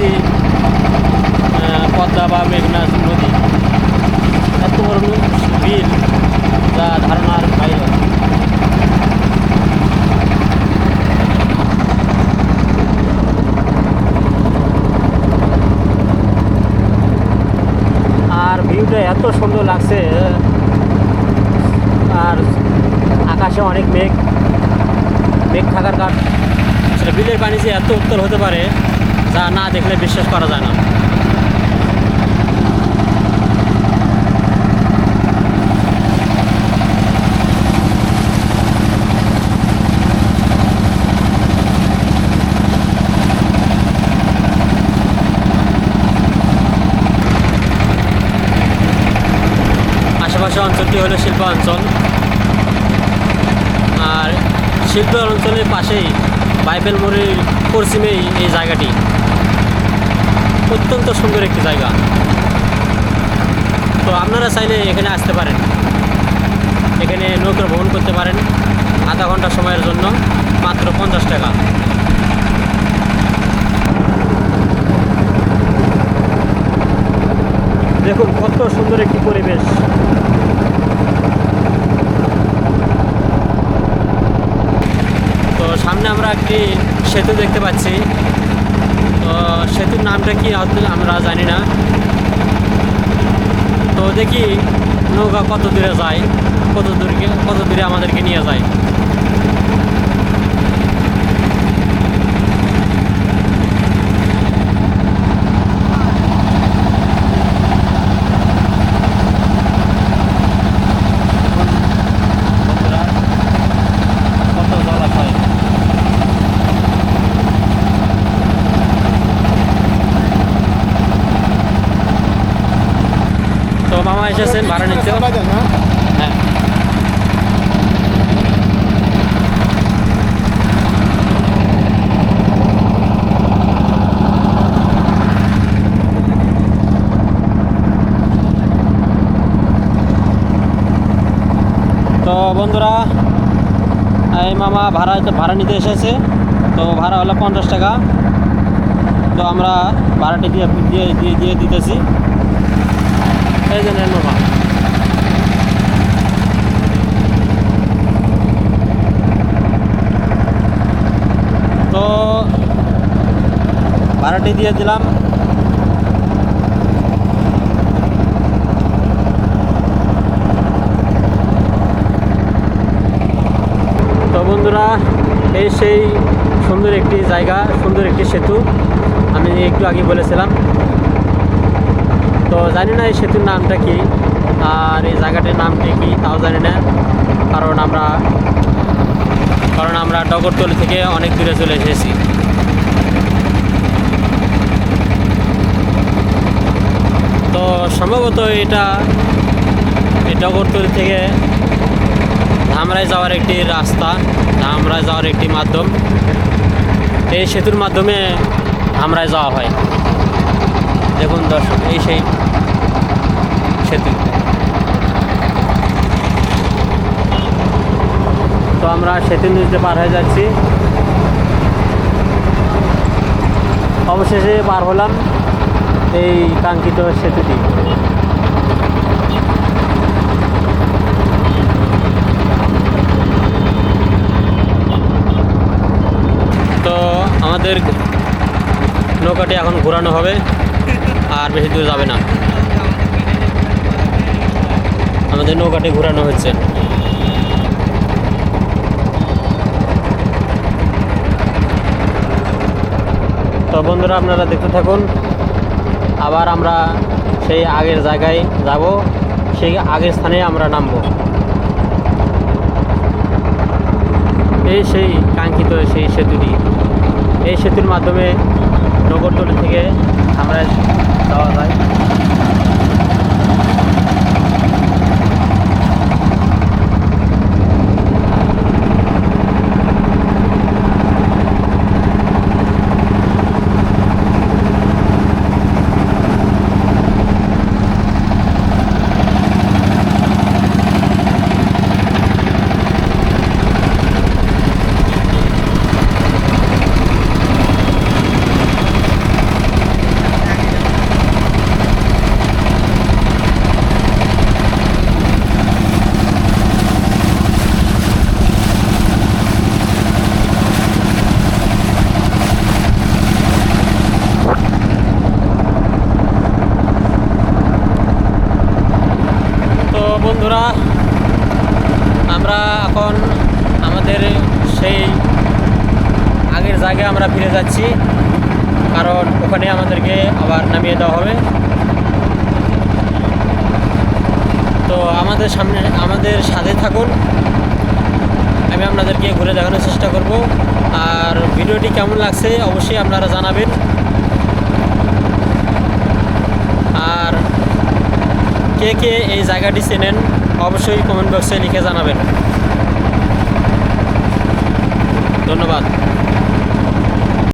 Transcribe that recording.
নদী পদ্মা বা মেঘনা নদী। এত বড় বিল যা ধারণার বাইরে। আর ভিউটা এত সুন্দর লাগছে। আর আকাশে অনেক মেঘ মেঘ থাকার কারণ। বিলের পানি যে এত উত্তর হতে পারে যা না দেখলে বিশ্বাস করা যায় না। আশেপাশে অঞ্চলটি হলো শিল্প অঞ্চল। আর শিল্প অঞ্চলের পাশেই বাইবেল মোড়ের পশ্চিমেই এই জায়গাটি। অত্যন্ত সুন্দর একটি জায়গা। তো আপনারা চাইলে এখানে আসতে পারেন। এখানে নৌকা ভ্রমণ করতে পারেন আধা ঘণ্টা সময়ের জন্য, মাত্র পঞ্চাশ টাকা। দেখুন কত সুন্দর একটি পরিবেশ তো সামনে আমরা একটি সেতু দেখতে পাচ্ছি। তো সেতুর নামটা কি আমরা জানি না। তো দেখি নৌকা কত দূরে যায়, কত দূরে কত দূরে আমাদেরকে নিয়ে যায় কত জলাশয় তো মামা এসেছেন ভাড়া নিচ্ছে হ্যাঁ। তো বন্ধুরা এই মামা ভাড়া ভাড়া নিতে এসেছে। তো ভাড়া হলো পঞ্চাশ টাকা। তো আমরা ভাড়াটি দিয়ে দিয়ে দিয়ে দিয়ে দিতেছি। এই যে নেন তো ভাড়াটি দিয়ে দিলাম। তো বন্ধুরা, এই সেই সুন্দর একটি জায়গা, সুন্দর একটি সেতু। আমি একটু আগে বলেছিলাম তো জানি না এই সেতুর নামটা কি, আর এই জায়গাটির নামটি কি তাও জানি না, কারণ আমরা কারণ আমরা ডগরতলি থেকে অনেক দূরে চলে এসেছি। তো সম্ভবত এটা, এই ডগরতলি থেকে ধামরায় যাওয়ার একটি রাস্তা ধামরায় যাওয়ার একটি মাধ্যম। এই সেতুর মাধ্যমে ধামরায় যাওয়া হয়। দেখুন দর্শক, এই সেই সেতু। তো আমরা সেতু নিচে পার হয়ে যাচ্ছি। অবশেষে পার হলাম এই কাঙ্ক্ষিত সেতুটি। তো আমাদের নৌকাটি এখন ঘোরানো হবে। আর বেশি দূর যাবে না। আমাদের নৌকাটি ঘোরানো হচ্ছে। তো বন্ধুরা, আপনারা দেখতে থাকুন। আবার আমরা সেই আগের জায়গায় যাব। সেই আগের স্থানে আমরা নামবো। এই সেই কাঙ্ক্ষিত সেই সেতুটি। এই সেতুর মাধ্যমে নগরতলি থেকে আমরা যাওয়া যায়। আমরা এখন আমাদের সেই আগের জায়গায় আমরা ফিরে যাচ্ছি, কারণ ওখানে আমাদেরকে আবার নামিয়ে দেওয়া হবে। তো আমাদের সামনে, আমাদের সাথে থাকুন। আমি আপনাদেরকে ঘুরে দেখানোর চেষ্টা করব। আর ভিডিওটি কেমন লাগছে অবশ্যই আপনারা জানাবেন। আর কে কে এই জায়গাটি চেনেন অবশ্যই কমেন্ট বক্সে লিখে জানাবেন। ধন্যবাদ।